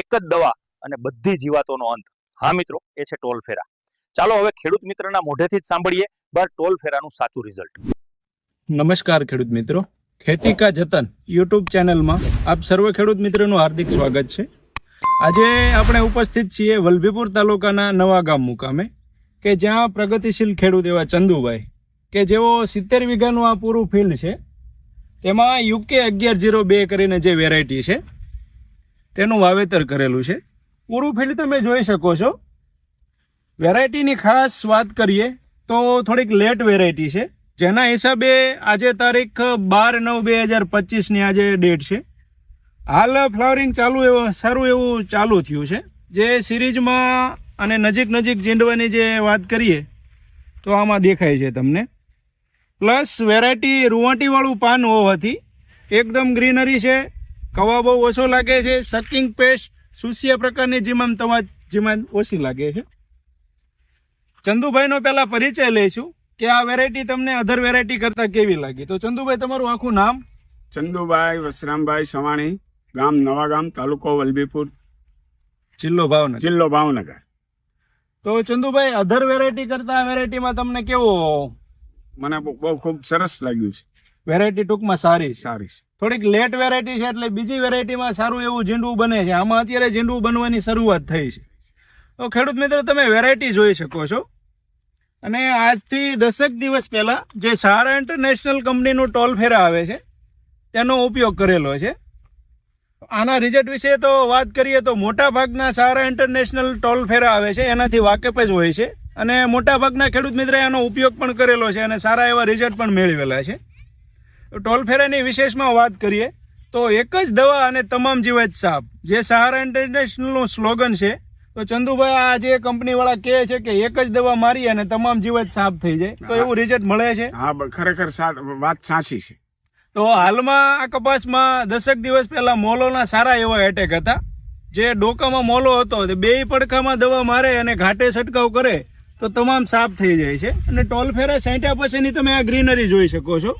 એક જ દવા અને બધી જીવાતોનો અંત. હા મિત્રો, એ છે ટોલ ફેરા. ચાલો હવે ખેડૂત મિત્રના મોઢેથી જ સાંભળીએ બર ટોલ ફેરાનું સાચું રિઝલ્ટ નમસ્કાર ખેડૂત મિત્રો. ખેતી કા જતન યુટ્યુબ ચેનલમાં આપ સર્વ ખેડૂત મિત્રોનું હાર્દિક સ્વાગત છે. આજે આપણે ઉપસ્થિત છીએ વલભીપુર તાલુકાના નવા ગામ મુકામે, કે જ્યાં પ્રગતિશીલ ખેડૂત એવા ચંદુભાઈ, કે જેઓ સિત્તેર વીઘાનું આ પૂરું ફિલ્ડ છે. તેમાં યુકે અગિયાર જીરો બે કરીને જે વેરાયટી છે તેનું વાવેતર કરેલું છે. પૂરું ફિલ્ડ તમે જોઈ શકો છો. વેરાયટીની ખાસ વાત કરીએ તો થોડીક લેટ વેરાયટી છે. જેના હિસાબે આજે તારીખ બાર નવ બે હજાર પચીસની આજે ડેટ છે. હાલ ફ્લાવરિંગ ચાલુ એવું, સારું એવું ચાલુ થયું છે. જે સિરીઝમાં અને નજીક નજીક ઝીંડવાની જે વાત કરીએ તો આમાં દેખાય છે તમને. પ્લસ વેરાયટી રૂવાટીવાળું પાન હોવાથી એકદમ ગ્રીનરી છે. કવા બહુ ઓછો લાગે છે? સકિંગ પેસ્ટ સુસિયા પ્રકારની જીમામ તમા જીમામ ઓછી લાગે છે. ચંદુભાઈનો પહેલાં પરિચય લઈશું કે આ વેરાયટી તમને અધર વેરાયટી કરતાં કેવી લાગી? તો ચંદુભાઈ તમારું આખું નામ? ચંદુભાઈ વસરામભાઈ સવાણી ગામ નવાગામ તાલુકો વલભીપુર. જિલ્લો ભાવનગર. જિલ્લો ભાવનગર. તો ચંદુભાઈ અધર વેરાયટી કરતા આ વેરાયટીમાં તમને કેવો મને બહુ ખૂબ સરસ લાગ્યું છે. વેરાયટી ટૂંકમાં સારી સારી થોડીક લેટ વેરાયટી છે એટલે બીજી વેરાયટીમાં સારું એવું ઝીંડવું બને છે. આમાં અત્યારે ઝીંડવું બનવાની શરૂઆત થઈ છે. તો ખેડૂત મિત્રો તમે વેરાયટી જોઈ શકો છો. અને આજથી દસેક દિવસ પહેલાં જે સારા ઇન્ટરનેશનલ કંપનીનું ટોલ ફેરા આવે છે તેનો ઉપયોગ કરેલો છે. આના રિઝલ્ટ વિશે તો વાત કરીએ તો મોટા ભાગના સહારા ઇન્ટરનેશનલ ટોલ ફેરા આવે છે. એનાથી વાકેફ જ હોય છે. અને મોટા ભાગના ખેડૂત મિત્રએ આનો ઉપયોગ પણ કરેલો છે અને સારા એવા રિઝલ્ટ પણ મેળવેલા છે. ટોલ ફેરાની વિશેષમાં વાત કરીએ તો એક જ દવા અને તમામ જીવાત સાપ. જે સહારા ઇન્ટરનેશનલનું સ્લોગન છે તો ચંદુભાઈ આ જે કંપનીવાળા કહે છે કે એક જ દવા મારી અને તમામ જીવાત સાફ થઈ જાય તો એવું રિઝલ્ટ મળે છે? હા ખરેખર વાત સાચી છે. તો હાલમાં આ કપાસમાં દસેક દિવસ પહેલા મોલોના સારા એવા એટેક હતા. જે ડોકામાં મોલો હતો તે બે પડખામાં દવા મારે અને ઘાટે છંટકાવ કરે તો તમામ સાફ થઈ જાય છે. અને ટોલફેરા સાંટ્યા પછીની તમે આ ગ્રીનરી જોઈ શકો છો.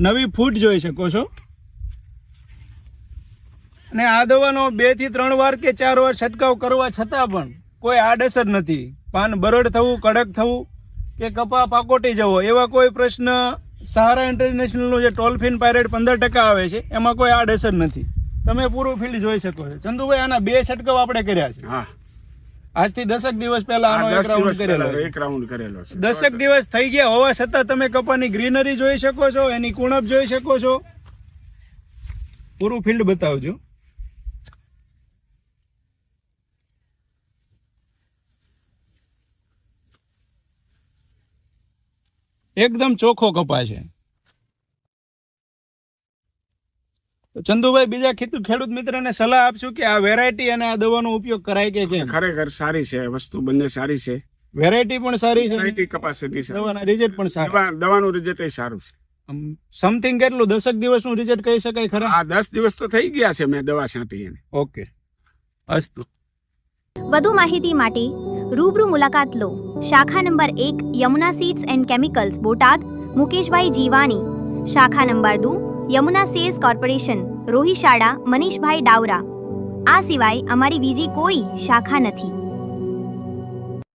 નવી ફૂટ જોઈ શકો છો. અને આ દવાનો બેથી ત્રણ વાર કે ચાર વાર છંટકાવ કરવા છતાં પણ કોઈ આડઅસર નથી. પાન બરડ થવું, કડક થવું કે કપા પાકોટી જવો, એવા કોઈ પ્રશ્ન સહારા ઇન્ટરનેશનલનું જે ટોલફિન પાયરેટ પંદર ટકા આવે છે, એમાં કોઈ આડઅસર નથી. તમે પૂરું ફિલ્ડ જોઈ શકો છો. ચંદુભાઈ, આના બે છંટકાવ આપણે કર્યા છે. હા. આજથી દસેક દિવસ પહેલા આનો એક રાઉન્ડ કરેલો એક રાઉન્ડ કરેલો છે. દસેક દિવસ થઈ ગયા હોવા છતાં તમે કપાની ગ્રીનરી જોઈ શકો છો એની કુણપ જોઈ શકો છો. પૂરું ફિલ્ડ બતાવજો. એકદમ ચોખ્ખો કપા છે તો ચંદુભાઈ બીજા ખેડૂત ખેડૂત મિત્રને સલાહ આપશું કે આ વેરાયટી અને આ દવાનો ઉપયોગ કરાય કે કેમ? ખરેખર સારી છે વસ્તુ બંને સારી છે. વેરાયટી પણ સારી છે વેરાયટી કપાસિટી છે. દવાના રિઝલ્ટ પણ સારા. દવા- દવાનું રિઝલ્ટ સારું છે. સમથિંગ કેટલું? દસક દિવસનું રિઝલ્ટ કહી શકાય ખરા? આ દસ દિવસ તો થઈ ગયા છે મેં દવા છાંટી એને. ઓકે અસ્તુ. વધુ માહિતી માટે રૂબરૂ મુલાકાત લો શાખા નંબર એક Yamuna seeds and chemicals Botad Mukeshbhai Jivani. શાખા નંબર દો યમુના સેલ્સ કોર્પોરેશન રોહિશાળા મનીષભાઈ ડાવરા આ સિવાય અમારી બીજી કોઈ શાખા નથી.